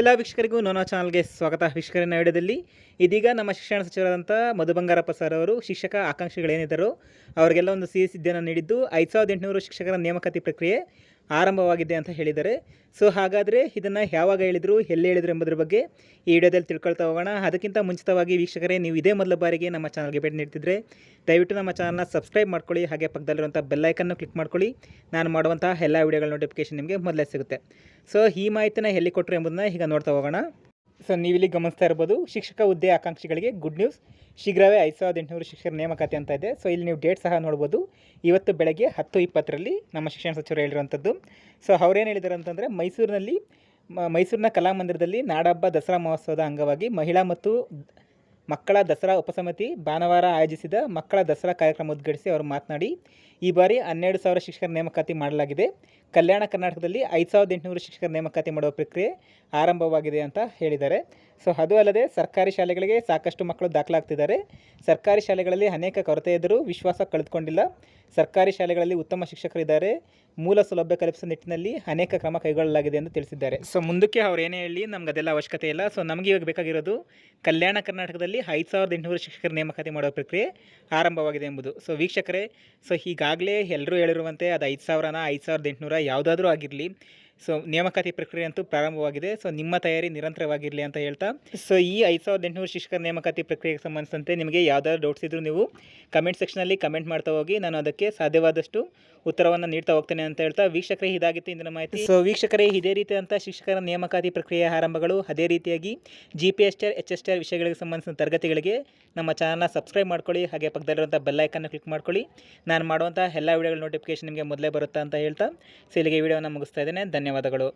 ಎಲ್ಲ ವೀಕ್ಷಕರಿಗೂ ನೋನೋ ಚಾನಲ್ಗೆ ಸ್ವಾಗತ ವೀಕ್ಷಕರಿನ ವಿಡಿಯೋದಲ್ಲಿ. ಇದೀಗ ನಮ್ಮ ಶಿಕ್ಷಣ ಸಚಿವರಾದಂಥ ಮಧು ಬಂಗಾರಪ್ಪ ಸರ್ ಅವರು ಶಿಕ್ಷಕ ಆಕಾಂಕ್ಷಿಗಳೇನಿದ್ದರು ಅವರಿಗೆಲ್ಲ ಒಂದು ಸಿಹಿ ಸಿದ್ಧಿಯನ್ನು ನೀಡಿದ್ದು ಐದು ಸಾವಿರದ ಎಂಟುನೂರು ಶಿಕ್ಷಕರ ನೇಮಕಾತಿ ಪ್ರಕ್ರಿಯೆ. ಆರಂಭವಾಗಿದೆ ಅಂತ ಹೇಳಿದ್ದಾರೆ. ಸೊ ಹಾಗಾದರೆ ಇದನ್ನು ಯಾವಾಗ ಹೇಳಿದರು, ಎಲ್ಲಿ ಹೇಳಿದರು ಎಂಬುದರ ಬಗ್ಗೆ ಈ ವಿಡಿಯೋದಲ್ಲಿ ತಿಳ್ಕೊಳ್ತಾ ಹೋಗೋಣ. ಅದಕ್ಕಿಂತ ಮುಂಚಿತವಾಗಿ ವೀಕ್ಷಕರೇ, ನೀವು ಇದೇ ಮೊದಲ ಬಾರಿಗೆ ನಮ್ಮ ಚಾನಲ್ಗೆ ಭೇಟಿ ನೀಡ್ತಿದ್ರೆ, ದಯವಿಟ್ಟು ನಮ್ಮ ಚಾನಲ್ನ ಸಬ್ಸ್ಕ್ರೈಬ್ ಮಾಡ್ಕೊಳ್ಳಿ, ಹಾಗೆ ಪಕ್ಕದಲ್ಲಿರುವಂಥ ಬೆಲ್ಲೈಕನ್ನು ಕ್ಲಿಕ್ ಮಾಡ್ಕೊಳ್ಳಿ. ನಾನು ಮಾಡುವಂಥ ಎಲ್ಲ ವಿಡಿಯೋಗಳ ನೋಟಿಫಿಕೇಶನ್ ನಿಮಗೆ ಮೊದಲೇ ಸಿಗುತ್ತೆ. ಸೊ ಈ ಮಾಹಿತಿನ ಎಲ್ಲಿ ಕೊಟ್ಟರು ಎಂಬುದನ್ನ ಈಗ ನೋಡ್ತಾ ಹೋಗೋಣ. ಸೊ ನೀವಿಲ್ಲಿ ಗಮನಿಸ್ತಾ ಇರ್ಬೋದು, ಶಿಕ್ಷಕ ಹುದ್ದೆ ಆಕಾಂಕ್ಷಿಗಳಿಗೆ ಗುಡ್ ನ್ಯೂಸ್ ಶೀಘ್ರವೇ ಐದು ಸಾವಿರದ ಎಂಟುನೂರು ಶಿಕ್ಷಕರ ನೇಮಕಾತಿ ಅಂತ ಇದೆ. ಸೊ ಇಲ್ಲಿ ನೀವು ಡೇಟ್ ಸಹ ನೋಡ್ಬೋದು. ಇವತ್ತು ಬೆಳಗ್ಗೆ ಹತ್ತು ಇಪ್ಪತ್ತರಲ್ಲಿ ನಮ್ಮ ಶಿಕ್ಷಣ ಸಚಿವರು ಹೇಳಿರುವಂಥದ್ದು. ಸೊ ಅವ್ರೇನು ಹೇಳಿದ್ದಾರೆ ಅಂತಂದರೆ, ಮೈಸೂರಿನಲ್ಲಿ ಮೈಸೂರಿನ ಕಲಾಮಂದಿರದಲ್ಲಿ ನಾಡಹಬ್ಬ ದಸರಾ ಮಹೋತ್ಸವದ ಅಂಗವಾಗಿ ಮಹಿಳಾ ಮತ್ತು ಮಕ್ಕಳ ದಸರಾ ಉಪಸಮಿತಿ ಭಾನುವಾರ ಆಯೋಜಿಸಿದ ಮಕ್ಕಳ ದಸರಾ ಕಾರ್ಯಕ್ರಮ ಉದ್ಘಾಟಿಸಿ ಅವರು ಮಾತನಾಡಿ, ಈ ಬಾರಿ ಹನ್ನೆರಡು ಸಾವಿರ ಶಿಕ್ಷಕರ ನೇಮಕಾತಿ ಮಾಡಲಾಗಿದೆ. ಕಲ್ಯಾಣ ಕರ್ನಾಟಕದಲ್ಲಿ ಐದು ಸಾವಿರದ ಎಂಟುನೂರು ಶಿಕ್ಷಕರ ನೇಮಕಾತಿ ಮಾಡುವ ಪ್ರಕ್ರಿಯೆ ಆರಂಭವಾಗಿದೆ ಅಂತ ಹೇಳಿದ್ದಾರೆ. ಸೊ ಅದು ಅಲ್ಲದೆ ಸರ್ಕಾರಿ ಶಾಲೆಗಳಿಗೆ ಸಾಕಷ್ಟು ಮಕ್ಕಳು ದಾಖಲಾಗ್ತಿದ್ದಾರೆ. ಸರ್ಕಾರಿ ಶಾಲೆಗಳಲ್ಲಿ ಅನೇಕ ಕೊರತೆ ಇದ್ದರೂ ವಿಶ್ವಾಸ ಕಳೆದುಕೊಂಡಿಲ್ಲ. ಸರ್ಕಾರಿ ಶಾಲೆಗಳಲ್ಲಿ ಉತ್ತಮ ಶಿಕ್ಷಕರಿದ್ದಾರೆ. ಮೂಲ ಸೌಲಭ್ಯ ಕಲ್ಪಿಸುವ ನಿಟ್ಟಿನಲ್ಲಿ ಅನೇಕ ಕ್ರಮ ಕೈಗೊಳ್ಳಲಾಗಿದೆ ಎಂದು ತಿಳಿಸಿದ್ದಾರೆ. ಸೊ ಮುಂದಕ್ಕೆ ಅವ್ರು ಏನೇ ಹೇಳಿ ನಮ್ಗೆ ಅದೆಲ್ಲ ಅವಶ್ಯಕತೆ ಇಲ್ಲ. ಸೊ ನಮಗೆ ಇವಾಗ ಬೇಕಾಗಿರೋದು ಕಲ್ಯಾಣ ಕರ್ನಾಟಕದಲ್ಲಿ ಐದು ಸಾವಿರದ ಎಂಟುನೂರು ಶಿಕ್ಷಕರ ನೇಮಕಾತಿ ಮಾಡುವ ಪ್ರಕ್ರಿಯೆ ಆರಂಭವಾಗಿದೆ ಎಂಬುದು. ಸೊ ವೀಕ್ಷಕರೇ ಸೊ ಈಗಾಗಲೇ ಎಲ್ಲರೂ ಹೇಳಿರುವಂತೆ ಅದು ಐದು ಸಾವಿರನ, ಐದು ಸಾವಿರದ ಎಂಟುನೂರ ಯಾವುದಾದ್ರೂ ಆಗಿರಲಿ ಸೊ ನೇಮಕಾತಿ ಪ್ರಕ್ರಿಯೆ ಅಂತೂ ಪ್ರಾರಂಭವಾಗಿದೆ. ಸೊ ನಿಮ್ಮ ತಯಾರಿ ನಿರಂತರವಾಗಿರಲಿ ಅಂತ ಹೇಳ್ತಾ. ಸೊ ಈ ಐದು ಸಾವಿರದ ಎಂಟುನೂರು ಶಿಕ್ಷಕರ ನೇಮಕಾತಿ ಪ್ರಕ್ರಿಯೆಗೆ ಸಂಬಂಧಿಸಿದಂತೆ ನಿಮಗೆ ಯಾವ್ದಾದ್ರು ಡೌಟ್ಸ್ ಇದ್ದರೂ ನೀವು ಕಮೆಂಟ್ ಸೆಕ್ಷನಲ್ಲಿ ಕಮೆಂಟ್ ಮಾಡ್ತಾ ಹೋಗಿ. ನಾನು ಅದಕ್ಕೆ ಸಾಧ್ಯವಾದಷ್ಟು ಉತ್ತರವನ್ನು ನೀಡ್ತಾ ಹೋಗ್ತೇನೆ ಅಂತ ಹೇಳ್ತಾ. ವೀಕ್ಷಕರೇ, ಇದಾಗಿತ್ತು ಇಂದಿನ ಮಾಹಿತಿ. ಸೊ ವೀಕ್ಷಕರೇ, ಇದೇ ರೀತಿಯಂಥ ಶಿಕ್ಷಕರ ನೇಮಕಾತಿ ಪ್ರಕ್ರಿಯೆ ಆರಂಭಗಳು ಅದೇ ರೀತಿಯಾಗಿ G P S T R H S T R ವಿಷಯಗಳಿಗೆ ಸಂಬಂಧಿಸಿದ ತರಗತಿಗಳಿಗೆ ನಮ್ಮ ಚಾನಲ್ನ ಸಬ್ಸ್ಕ್ರೈಬ್ ಮಾಡ್ಕೊಳ್ಳಿ. ಹಾಗೆ ಪಕ್ಕದಲ್ಲಿರುವಂಥ ಬೆಲ್ಲೈಕನ್ನು ಕ್ಲಿಕ್ ಮಾಡ್ಕೊಳ್ಳಿ. ನಾನು ಮಾಡುವಂಥ ಎಲ್ಲ ವಿಡಿಯೋಗಳ ನೋಟಿಫಿಕೇಶನ್ ನಿಮಗೆ ಮೊದಲೇ ಬರುತ್ತಾ ಅಂತ ಹೇಳ್ತಾ. ಸೊ ಇಲ್ಲಿಗೆ ವಿಡಿಯೋನ ಮುಗಿಸ್ತಾ ಇದ್ದೇನೆ. ಧನ್ಯವಾದಗಳು.